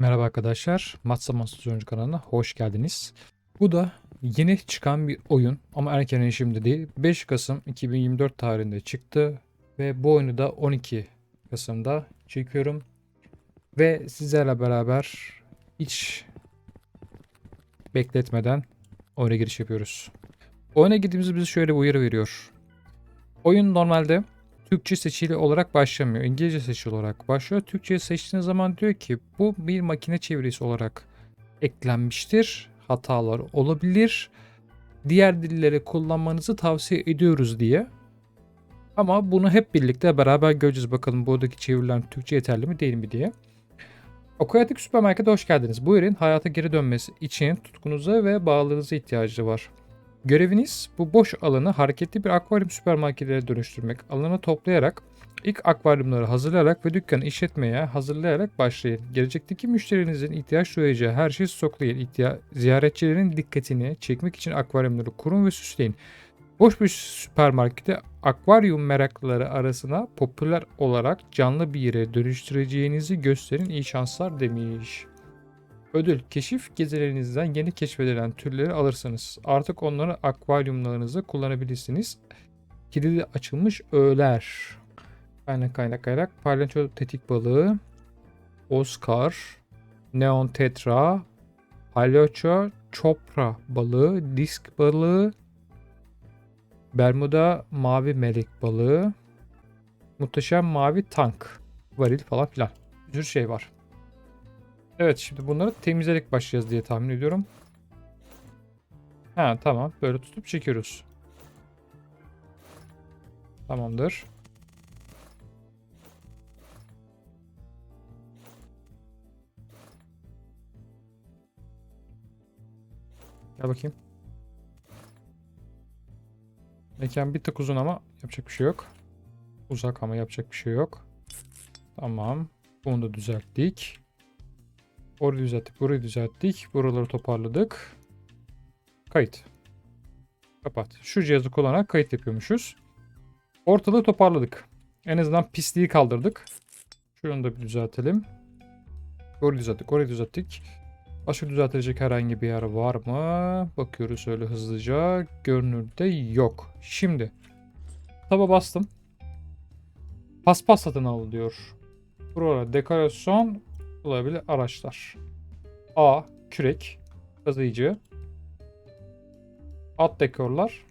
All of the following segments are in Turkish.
Merhaba arkadaşlar. Matsa Monster Oyuncu kanalına hoş geldiniz. Bu da yeni çıkan bir oyun ama erken erişimde değil. 5 Kasım 2024 tarihinde çıktı ve bu oyunu da 12 Kasım'da çekiyorum. Ve sizlerle beraber hiç bekletmeden oyuna giriş yapıyoruz. Oyuna girdiğimizde bize şöyle bir uyarı veriyor. Oyun normalde Türkçe seçili olarak başlamıyor. İngilizce seçili olarak başlıyor. Türkçe seçtiğiniz zaman diyor ki bu bir makine çevirisi olarak eklenmiştir. Hatalar olabilir. Diğer dilleri kullanmanızı tavsiye ediyoruz diye. Ama bunu hep birlikte beraber göreceğiz. Bakalım buradaki çevirilen Türkçe yeterli mi değil mi diye. Aquatic Süpermarket'e hoş geldiniz. Bu ürün hayata geri dönmesi için tutkunuza ve bağlılığınıza ihtiyacı var. Göreviniz bu boş alanı hareketli bir akvaryum süpermarketine dönüştürmek. Alanı toplayarak ilk akvaryumları hazırlayarak ve dükkanı işletmeye hazırlayarak başlayın. Gelecekteki müşterinizin ihtiyaç duyacağı her şeyi stoklayın. İhtiya- ziyaretçilerin dikkatini çekmek için akvaryumları kurun ve süsleyin. Boş bir süpermarketi akvaryum meraklıları arasına popüler olarak canlı bir yere dönüştüreceğinizi gösterin. İyi şanslar demiş. Ödül, keşif gezilerinizden yeni keşfedilen türleri alırsınız. Artık onları akvaryumlarınızda kullanabilirsiniz. Kilidi açılmış öğeler. Kaynak kaynak kaynak. Palyaço tetik balığı. Oscar. Neon tetra. Palyaço çopra balığı. Disk balığı. Bermuda mavi melek balığı. Muhteşem mavi tank. Varil falan filan. Bir sürü şey var. Evet şimdi bunları temizleyerek başlayacağız diye tahmin ediyorum. Ha tamam böyle tutup çekiyoruz. Tamamdır. Gel bakayım. Mekan bir tık uzun ama yapacak bir şey yok. Uzak ama yapacak bir şey yok. Tamam. Bunu da düzelttik. Orayı düzelttik, burayı düzelttik. Buraları toparladık. Kayıt. Kapat. Şu cihazı kullanarak kayıt yapıyormuşuz. Ortalığı toparladık. En azından pisliği kaldırdık. Şunu da bir düzeltelim. Orayı düzelttik, orayı düzelttik. Başka düzeltilecek herhangi bir yer var mı? Bakıyoruz öyle hızlıca. Görünürde yok. Şimdi. Taba bastım. Paspas satın al diyor. Burada dekorasyon olabilir araçlar. A. Kürek. Kazıyıcı. At dekorlar.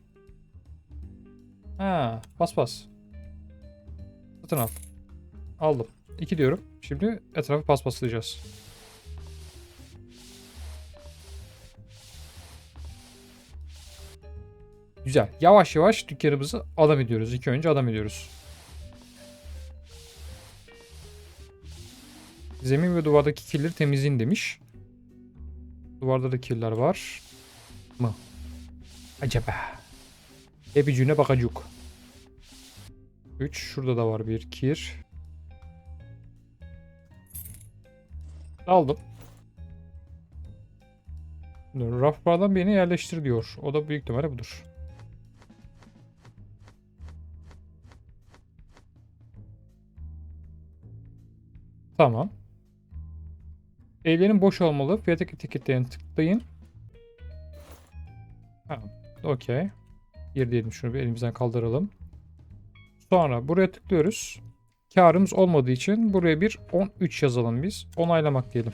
Ha, bas bas. Satın al. Aldım. 2 diyorum. Şimdi etrafı paspaslayacağız. Güzel. Yavaş yavaş dükkanımızı adam ediyoruz. İlk önce adam ediyoruz. Zemin ve duvardaki kirleri temizleyin demiş. Duvarda da kirler var. Mı? Acaba? Epicüğüne bakacak. 3. Şurada da var bir kir. Aldım. Raflardan birini yerleştir diyor. O da büyük ihtimalle budur. Tamam. Evlerin boş olmalı. Fiyat etiketlerine tıklayın. Ha, okey. Geri diyelim şunu bir elimizden kaldıralım. Sonra buraya tıklıyoruz. Karımız olmadığı için buraya bir 13 yazalım biz. Onaylamak diyelim.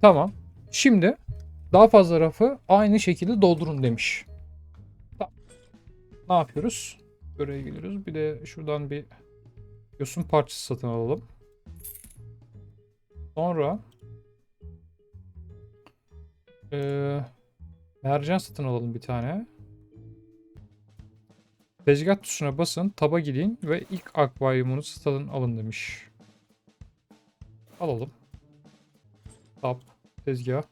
Tamam. Şimdi daha fazla rafı aynı şekilde doldurun demiş. Tamam. Ne yapıyoruz? Buraya geliyoruz. Bir de şuradan bir yosun parçası satın alalım. Sonra ee, mercan satın alalım bir tane. Tezgah tuşuna basın, taba gidin ve ilk akvaryumunuzu satın alın demiş. Alalım. Tab, tezgah.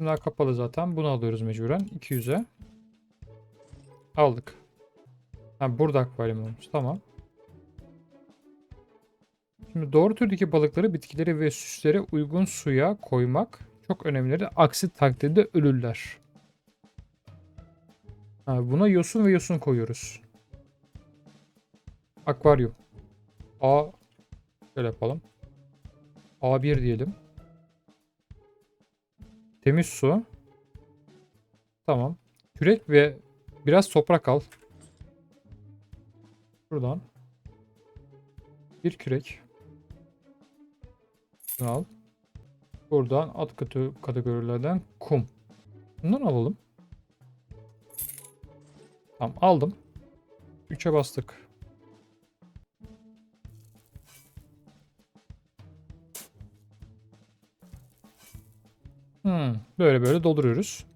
Bunlar kapalı zaten. Bunu alıyoruz mecburen. 200'e. Aldık. Ha, burada akvaryumumuz. Tamam. Şimdi doğru türdeki balıkları, bitkileri ve süsleri uygun suya koymak çok önemlidir. Aksi takdirde ölürler. Ha, buna yosun ve yosun koyuyoruz. Akvaryum. A şöyle yapalım. A1 diyelim. Temiz su. Tamam. Kürek ve biraz toprak al. Buradan. Bir kürek. Bunu al. Buradan katı kategorilerden kum. Bundan alalım. Tamam aldım. 3'e bastık. Hmm, böyle böyle dolduruyoruz.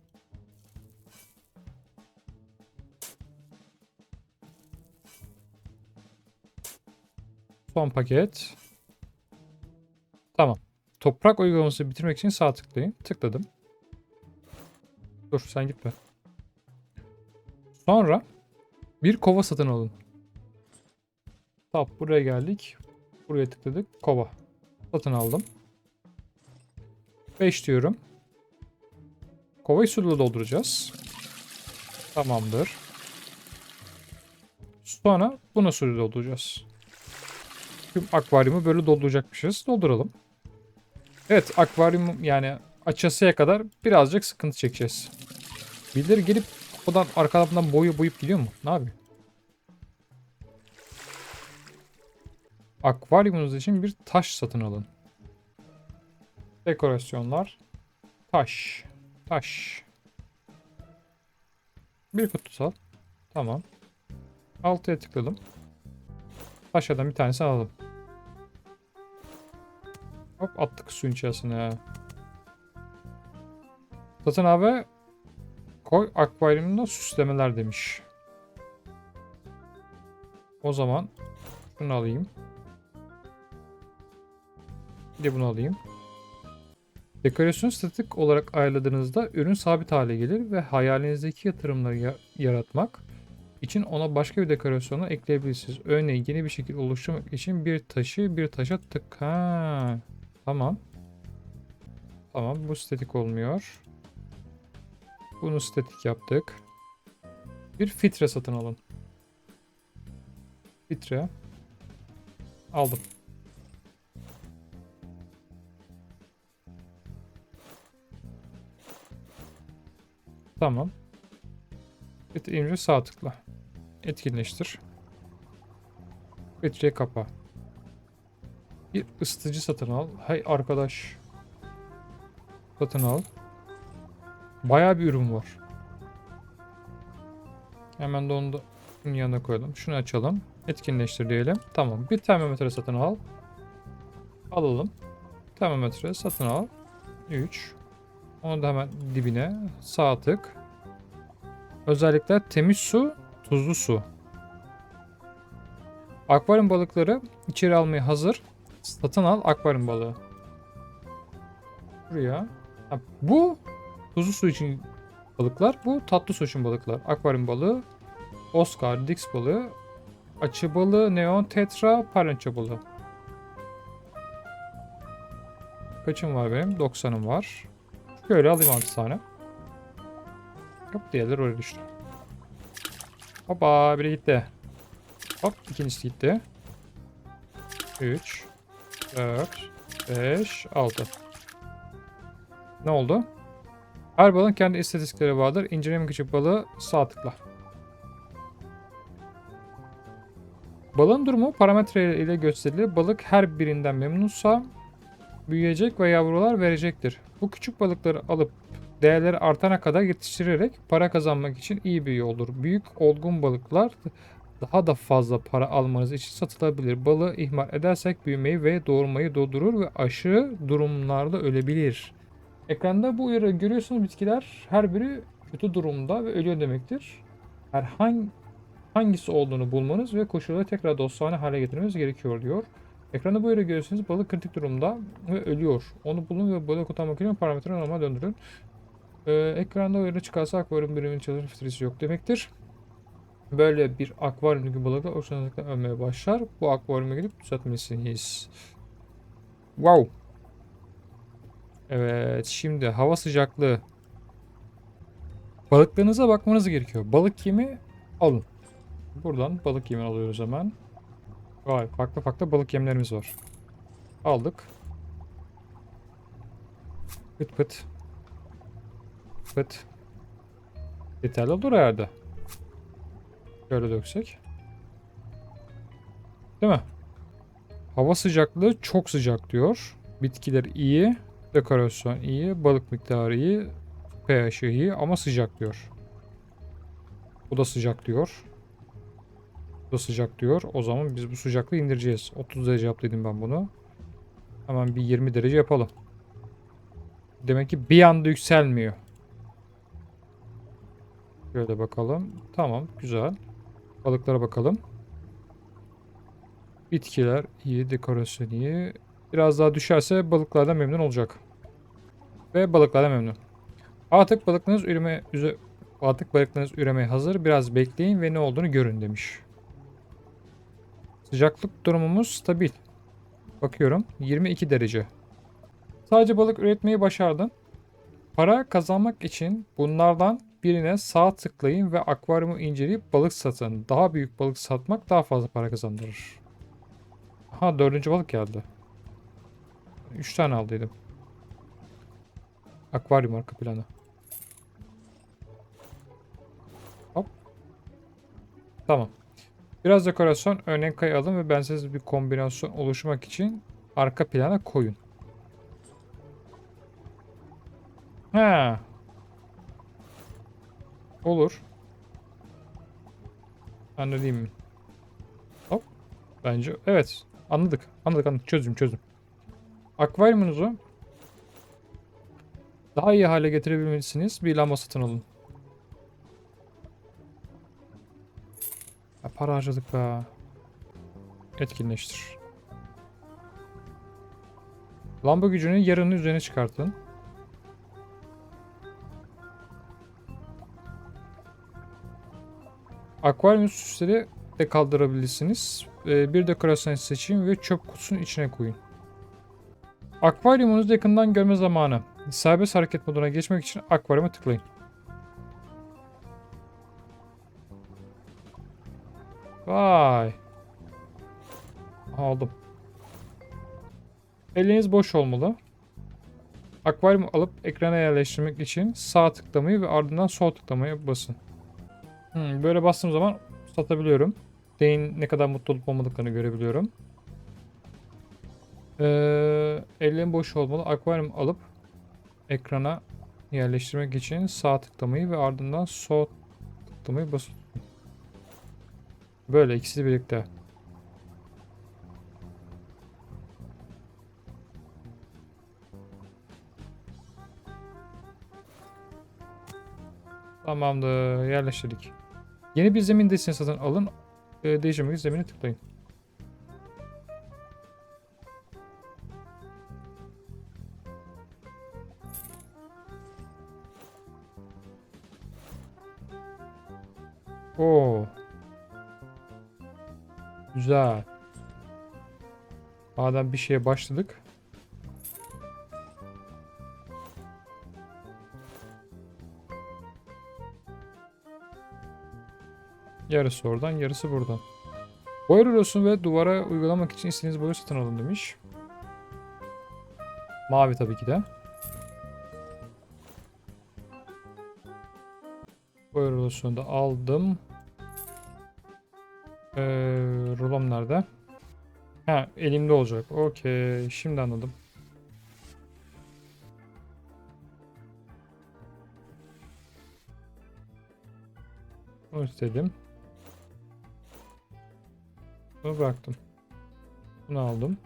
Son paket. Tamam. Toprak uygulaması bitirmek için sağ tıklayın. Tıkladım. Dur sen gitme. Sonra bir kova satın alın. Tamam buraya geldik. Buraya tıkladık. Kova. Satın aldım. 5 diyorum. Kovayı suyla dolduracağız. Tamamdır. Sonra bunu suyla dolduracağız. Tüm akvaryumu böyle dolduracakmışız. Dolduralım. Evet akvaryum yani açasıya kadar birazcık sıkıntı çekeceğiz. Birileri gelip odan arkadan boyu boyup gidiyor mu? Ne yapıyor? Akvaryumunuz için bir taş satın alın. Dekorasyonlar. Taş. Taş. Bir kutusal. Tamam. Altıya tıkladım. Taşadan bir tanesi alalım. Hop attık suyun içerisine. Satın abi koy akvaryumda süslemeler demiş. O zaman şunu alayım. Bir de bunu alayım. Dekorasyon statik olarak ayarladığınızda ürün sabit hale gelir ve hayalinizdeki yatırımları ya- yaratmak için ona başka bir dekorasyonu ekleyebilirsiniz. Örneğin yeni bir şekil oluşturmak için bir taşı bir taşa tık. Ha, tamam. Tamam bu statik olmuyor. Bunu statik yaptık. Bir filtre satın alın. Filtre. Aldım. Tamam. Filtre sağ tıkla. Etkinleştir. Filtreyi kapa. Bir ısıtıcı satın al. Hay arkadaş. Satın al. Bayağı bir ürün var. Hemen de onu da yanına koyalım. Şunu açalım. Etkinleştir diyelim. Tamam. Bir termometre satın al. Alalım. Termometre satın al. 3. Onu da hemen dibine sağ tık. Özellikler temiz su, tuzlu su. Akvaryum balıkları içeri almaya hazır. Satın al akvaryum balığı. Buraya. Ha, bu tuzlu su için balıklar. Bu tatlı su için balıklar. Akvaryum balığı, Oscar, Dix balığı, açı balığı, neon, tetra, parlança balığı. Kaçım var benim? 90'ım var. Şöyle alayım 6 tane. Hop diğerleri oraya düştü. Hoppa biri gitti. Hop ikincisi gitti. 3 4 5 6 Ne oldu? Her balığın kendi istatistikleri vardır. İnceleme küçük balığı sağ tıkla. Balığın durumu parametre ile gösterilir. Balık her birinden memnunsa büyüyecek ve yavrular verecektir. Bu küçük balıkları alıp değerleri artana kadar yetiştirerek para kazanmak için iyi bir yoldur. Büyük olgun balıklar daha da fazla para almanız için satılabilir. Balığı ihmal edersek büyümeyi ve doğurmayı durdurur ve aşırı durumlarda ölebilir. Ekranda bu uyarı görüyorsunuz bitkiler her biri kötü durumda ve ölüyor demektir. Herhangi hangisi olduğunu bulmanız ve koşulları tekrar dostane hale getirmeniz gerekiyor diyor. Ekranda bu uyarı görüyorsunuz balık kritik durumda ve ölüyor. Onu bulun ve balığı kurtarmak için parametre normal döndürün. Ee, ekranda uyarı çıkarsa akvaryum biriminin çalışma filtresi yok demektir. Böyle bir akvaryumdaki balıklar oksijenlikle ölmeye başlar. Bu akvaryuma gidip düzeltmelisiniz. Wow. Evet şimdi hava sıcaklığı. Balıklarınıza bakmanız gerekiyor. Balık yemi alın. Buradan balık yemi alıyoruz hemen. Vay farklı farklı balık yemlerimiz var. Aldık. Pıt pıt. Pıt. Yeterli olur herhalde. Şöyle döksek. Değil mi? Hava sıcaklığı çok sıcak diyor. Bitkiler iyi. Dekorasyon iyi. Balık miktarı iyi. pH iyi ama sıcak diyor. Bu da sıcak diyor. Bu da sıcak diyor. O zaman biz bu sıcaklığı indireceğiz. 30 derece yaptıydım ben bunu. Hemen bir 20 derece yapalım. Demek ki bir anda yükselmiyor. Şöyle bakalım. Tamam güzel. Balıklara bakalım. Bitkiler iyi, dekorasyon iyi. Biraz daha düşerse balıklardan memnun olacak. Ve balıklardan memnun. Artık balıklarınız üreme, üze, artık balıklarınız üremeye hazır. Biraz bekleyin ve ne olduğunu görün demiş. Sıcaklık durumumuz stabil. Bakıyorum 22 derece. Sadece balık üretmeyi başardın. Para kazanmak için bunlardan birine sağ tıklayın ve akvaryumu inceleyip balık satın. Daha büyük balık satmak daha fazla para kazandırır. Ha dördüncü balık geldi. Üç tane aldıydım. Akvaryum arka planı. Hop. Tamam. Biraz dekorasyon örnek kayı alın ve bensiz bir kombinasyon oluşmak için arka plana koyun. Ha. Olur. Anladın mı? Hop. Bence evet. Anladık. Anladık anladık. Çözdüm çözdüm. Akvaryumunuzu daha iyi hale getirebilmelisiniz. Bir lamba satın alın. Ya para harcadık be. Etkinleştir. Lamba gücünü yarının üzerine çıkartın. Akvaryum süsleri de kaldırabilirsiniz. Ee, bir dekorasyon seçin ve çöp kutusunun içine koyun. Akvaryumunuzu yakından görme zamanı. Serbest hareket moduna geçmek için akvaryuma tıklayın. Vay. Aldım. Eliniz boş olmalı. Akvaryumu alıp ekrana yerleştirmek için sağ tıklamayı ve ardından sol tıklamayı basın. Hmm, böyle bastığım zaman satabiliyorum. Deyin ne kadar mutlu olup olmadıklarını görebiliyorum. Ee, ellerim boş olmalı. Akvaryum alıp ekrana yerleştirmek için sağ tıklamayı ve ardından sol tıklamayı basın. Böyle ikisi birlikte. Tamamdır. Yerleştirdik. Yeni bir zemin desini satın alın. Ee, değiştirmek zemini tıklayın. Oo. Güzel. Madem bir şeye başladık. Yarısı oradan, yarısı buradan. Boya rulosu ve duvara uygulamak için istediğiniz boya satın alın demiş. Mavi tabii ki de. Boya rulosunu da aldım. Ee, rulom nerede? Ha elimde olacak. Okey. Şimdi anladım. Bunu istedim. Bunu bıraktım. Bunu aldım.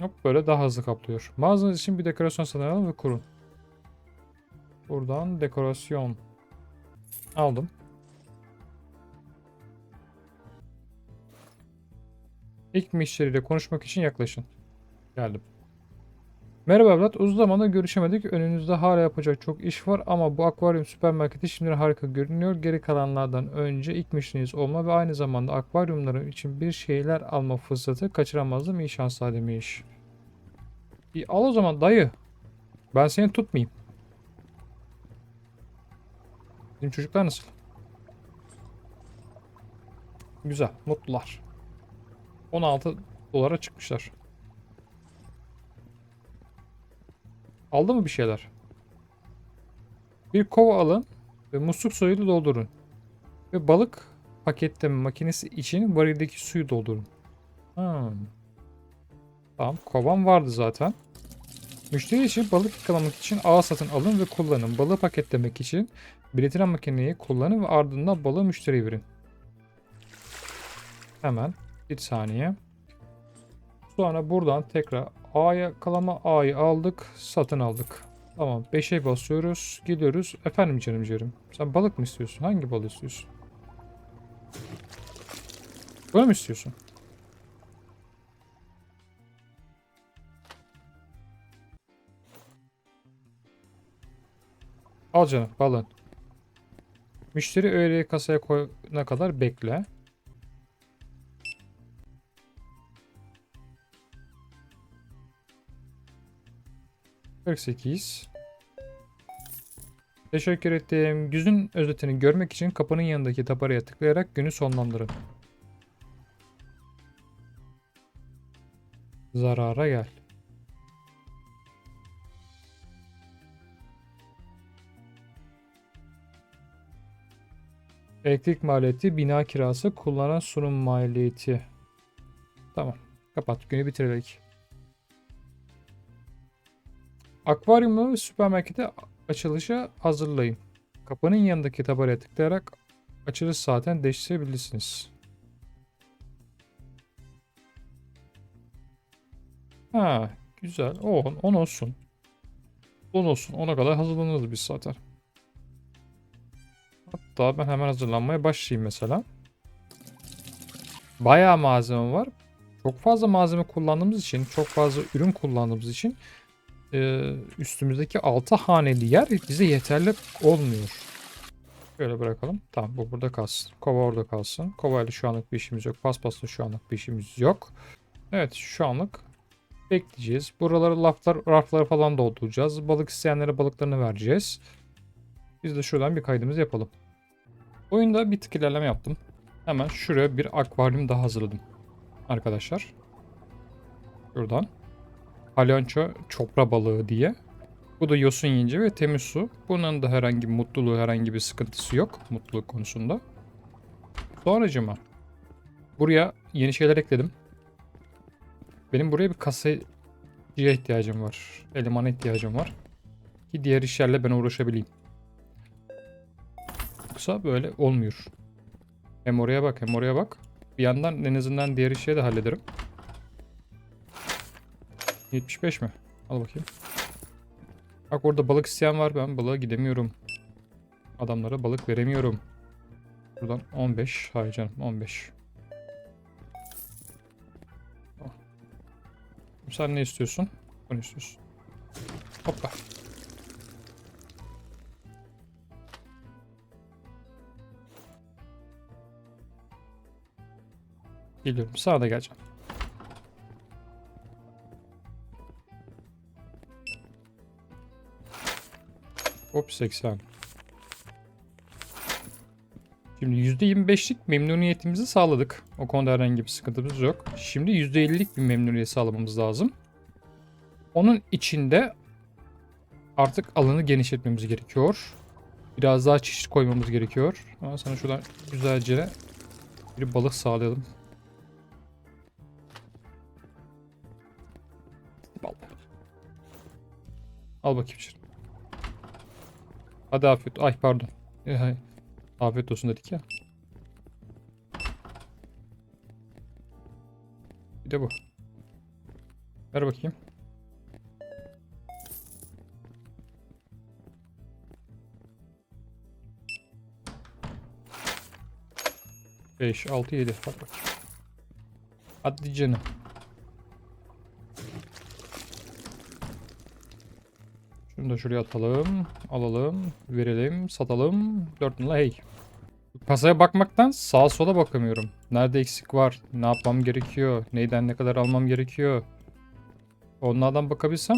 Hop böyle daha hızlı kaplıyor. Mağazanız için bir dekorasyon satın alın ve kurun. Buradan dekorasyon aldım. İlk müşteriyle konuşmak için yaklaşın. Geldim. Merhaba evlat. Uzun zamandır görüşemedik. Önünüzde hala yapacak çok iş var ama bu akvaryum süpermarketi şimdi harika görünüyor. Geri kalanlardan önce ilk müşteriniz olma ve aynı zamanda akvaryumların için bir şeyler alma fırsatı kaçıramazdım. İyi şanslar demiş. İyi, al o zaman dayı. Ben seni tutmayayım. Bizim çocuklar nasıl? Güzel. Mutlular. 16 dolara çıkmışlar. Aldı mı bir şeyler? Bir kova alın ve musluk suyuyla doldurun. Ve balık paketleme makinesi için varildeki suyu doldurun. Hmm. Tamam kovam vardı zaten. Müşteri için balık yakalamak için ağ satın alın ve kullanın. Balığı paketlemek için biletilen makineyi kullanın ve ardından balığı müşteriye verin. Hemen bir saniye. Sonra buradan tekrar A'ya kalama A'yı aldık. Satın aldık. Tamam 5'e basıyoruz. Gidiyoruz. Efendim canım canım. Sen balık mı istiyorsun? Hangi balığı istiyorsun? Böyle mi istiyorsun? Al canım balın. Müşteri öğeyi kasaya koyana kadar bekle. Kırk sekiz. Teşekkür ettim. Güzün özetini görmek için kapının yanındaki tabaraya tıklayarak günü sonlandırın. Zarara gel. Elektrik maliyeti, bina kirası, kullanan sunum maliyeti. Tamam. Kapat. Günü bitirdik. Akvaryumu süpermarkete açılışa hazırlayın. Kapının yanındaki tabelaya tıklayarak açılış saatini değiştirebilirsiniz. Ha, güzel. O 10 olsun. 10 olsun. Ona kadar hazırlanırız biz zaten. Hatta ben hemen hazırlanmaya başlayayım mesela. Bayağı malzeme var. Çok fazla malzeme kullandığımız için, çok fazla ürün kullandığımız için e, üstümüzdeki 6 haneli yer bize yeterli olmuyor. Şöyle bırakalım. Tamam bu burada kalsın. Kova orada kalsın. Kovayla şu anlık bir işimiz yok. Paspasla şu anlık bir işimiz yok. Evet şu anlık bekleyeceğiz. Buraları laflar, rafları falan dolduracağız. Balık isteyenlere balıklarını vereceğiz. Biz de şuradan bir kaydımızı yapalım. Oyunda bir tık ilerleme yaptım. Hemen şuraya bir akvaryum daha hazırladım. Arkadaşlar. Şuradan. Palyonço çopra balığı diye. Bu da yosun yiyince ve temiz su. Bunun da herhangi bir mutluluğu, herhangi bir sıkıntısı yok. Mutluluk konusunda. Sonracıma. Buraya yeni şeyler ekledim. Benim buraya bir kasaya ihtiyacım var. Elemana ihtiyacım var. Ki diğer işlerle ben uğraşabileyim. Yoksa böyle olmuyor. Hem oraya bak hem oraya bak. Bir yandan en azından diğer işleri de hallederim. 75 mi? Al bakayım. Bak orada balık isteyen var. Ben balığa gidemiyorum. Adamlara balık veremiyorum. Buradan 15. Hayır canım 15. Oh. Sen ne istiyorsun? Bunu istiyorsun. Hoppa. Geliyorum. Sana da geleceğim. Hop 80. Şimdi %25'lik memnuniyetimizi sağladık. O konuda herhangi bir sıkıntımız yok. Şimdi %50'lik bir memnuniyet sağlamamız lazım. Onun içinde artık alanı genişletmemiz gerekiyor. Biraz daha çeşit koymamız gerekiyor. Ama sana şuradan güzelce bir balık sağlayalım. Al. Al bakayım şimdi. Hadi afiyet. Ay pardon. E. Afiyet olsun dedik ya. Bir de bu. Ver bakayım. Beş, altı, yedi. Hadi bakayım. Hadi canım. Da şuraya atalım. Alalım. Verelim. Satalım. 4 numara hey. Kasaya bakmaktan sağa sola bakamıyorum. Nerede eksik var? Ne yapmam gerekiyor? Neyden ne kadar almam gerekiyor? Onlardan bakabilsem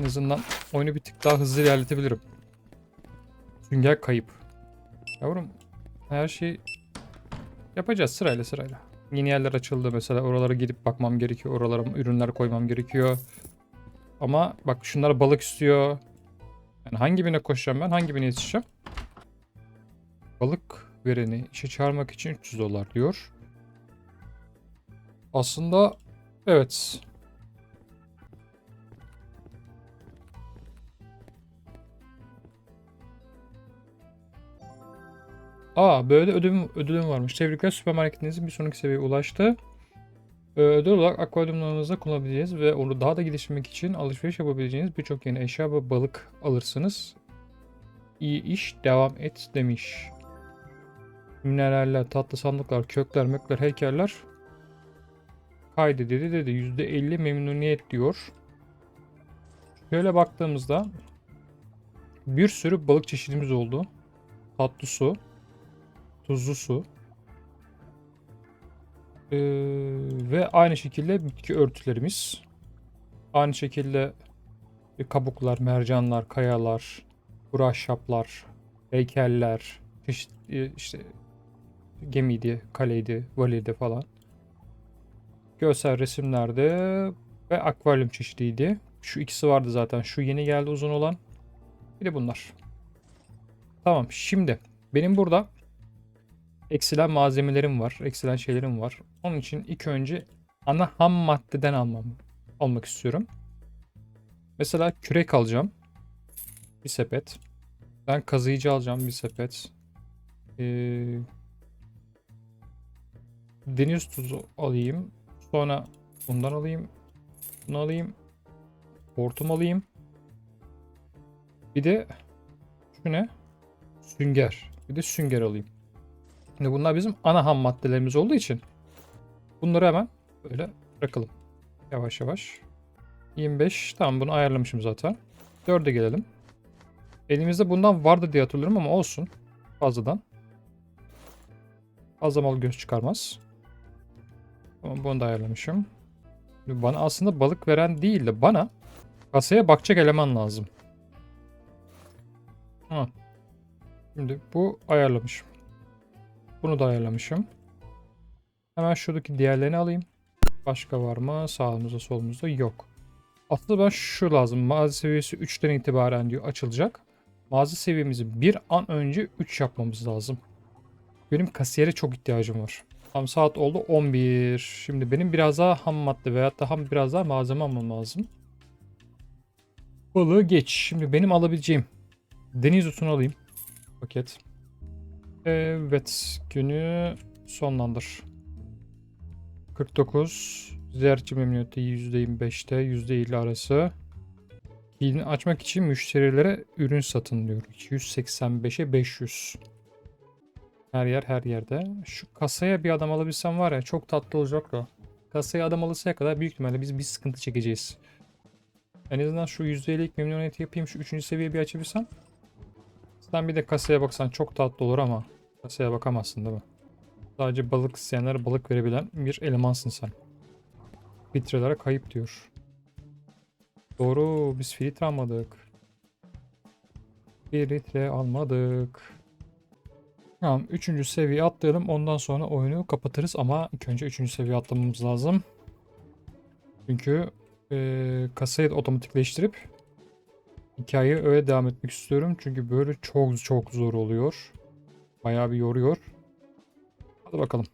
en azından oyunu bir tık daha hızlı ilerletebilirim. Sünger kayıp. Yavrum her şey yapacağız sırayla sırayla. Yeni yerler açıldı mesela oralara gidip bakmam gerekiyor. Oralara ürünler koymam gerekiyor. Ama bak şunlar balık istiyor. Yani hangi birine koşacağım ben? Hangi birine yetişeceğim? Balık vereni işe çağırmak için 300 dolar diyor. Aslında evet. Aa böyle ödülüm, ödülüm varmış. Tebrikler süpermarketinizin bir sonraki seviyeye ulaştı. Ee, Ödül olarak akvaryumlarınızda kullanabileceğiniz ve onu daha da geliştirmek için alışveriş yapabileceğiniz birçok yeni eşya ve balık alırsınız. İyi iş devam et demiş. Mineraller, tatlı sandıklar, kökler, mökler, heykeller kaydedildi dedi. %50 memnuniyet diyor. Şöyle baktığımızda bir sürü balık çeşidimiz oldu. Tatlı su, tuzlu su, ee, ve aynı şekilde bitki örtülerimiz. Aynı şekilde kabuklar, mercanlar, kayalar, ahşaplar, heykeller, çeşitli işte gemiydi, kaleydi, valiydi falan. Görsel resimlerde ve akvaryum çeşidiydi. Şu ikisi vardı zaten. Şu yeni geldi uzun olan. Bir de bunlar. Tamam şimdi benim burada eksilen malzemelerim var. Eksilen şeylerim var. Onun için ilk önce ana ham maddeden almam almak istiyorum. Mesela kürek alacağım. Bir sepet. Ben kazıyıcı alacağım bir sepet. Ee, deniz tuzu alayım. Sonra bundan alayım. Bunu alayım. Hortum alayım. Bir de şu ne? Sünger. Bir de sünger alayım. Şimdi bunlar bizim ana ham maddelerimiz olduğu için bunları hemen böyle bırakalım. Yavaş yavaş. 25. Tamam bunu ayarlamışım zaten. 4'e gelelim. Elimizde bundan vardı diye hatırlıyorum ama olsun. Fazladan. Fazla mal göz çıkarmaz. Ama bunu da ayarlamışım. Şimdi Bana aslında balık veren değil de bana kasaya bakacak eleman lazım. Ha. Şimdi bu ayarlamışım. Bunu da ayarlamışım. Hemen şuradaki diğerlerini alayım. Başka var mı? Sağımızda solumuzda yok. Aslında ben şu lazım. Mağaza seviyesi 3'ten itibaren diyor açılacak. Mağaza seviyemizi bir an önce 3 yapmamız lazım. Benim kasiyere çok ihtiyacım var. Tam saat oldu 11. Şimdi benim biraz daha ham madde veyahut da ham biraz daha malzeme almam lazım. Balığı geç. Şimdi benim alabileceğim deniz otunu alayım. Paket. Evet. Günü sonlandır. 49. Ziyaretçi memnuniyeti %25'te %50 arası. Kilidini açmak için müşterilere ürün satın diyor. 285'e 500. Her yer her yerde. Şu kasaya bir adam alabilsem var ya çok tatlı olacak da. Kasaya adam alırsa kadar büyük ihtimalle biz bir sıkıntı çekeceğiz. En azından şu %50'lik memnuniyeti yapayım. Şu 3. seviye bir açabilsem. Sen bir de kasaya baksan çok tatlı olur ama kasaya bakamazsın değil mi? Sadece balık isteyenlere balık verebilen bir elemansın sen. Filtrelere kayıp diyor. Doğru biz filtre almadık. Filtre almadık. Tamam 3. seviye atlayalım ondan sonra oyunu kapatırız ama ilk önce 3. seviye atlamamız lazım. Çünkü e, kasayı otomatikleştirip hikayeyi öyle devam etmek istiyorum. Çünkü böyle çok çok zor oluyor. Bayağı bir yoruyor. Hadi bakalım.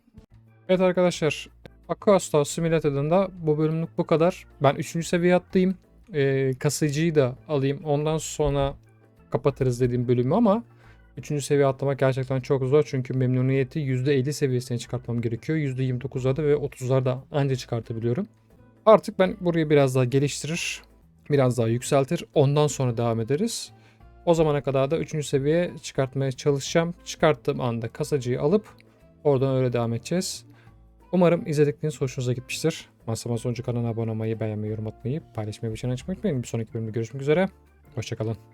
Evet arkadaşlar. Aquastar Simulator'da bu bölümlük bu kadar. Ben 3. seviye atlayayım. E, kasıcıyı da alayım. Ondan sonra kapatırız dediğim bölümü ama 3. seviye atlamak gerçekten çok zor. Çünkü memnuniyeti %50 seviyesine çıkartmam gerekiyor. %29'larda ve 30'larda anca çıkartabiliyorum. Artık ben burayı biraz daha geliştirir. Biraz daha yükseltir. Ondan sonra devam ederiz. O zamana kadar da 3. seviye çıkartmaya çalışacağım. Çıkarttığım anda kasacıyı alıp oradan öyle devam edeceğiz. Umarım izledikleriniz hoşunuza gitmiştir. Masama sonucu kanalına abone olmayı, beğenmeyi, yorum atmayı, paylaşmayı ve çan açmayı unutmayın. Bir sonraki bölümde görüşmek üzere. Hoşçakalın.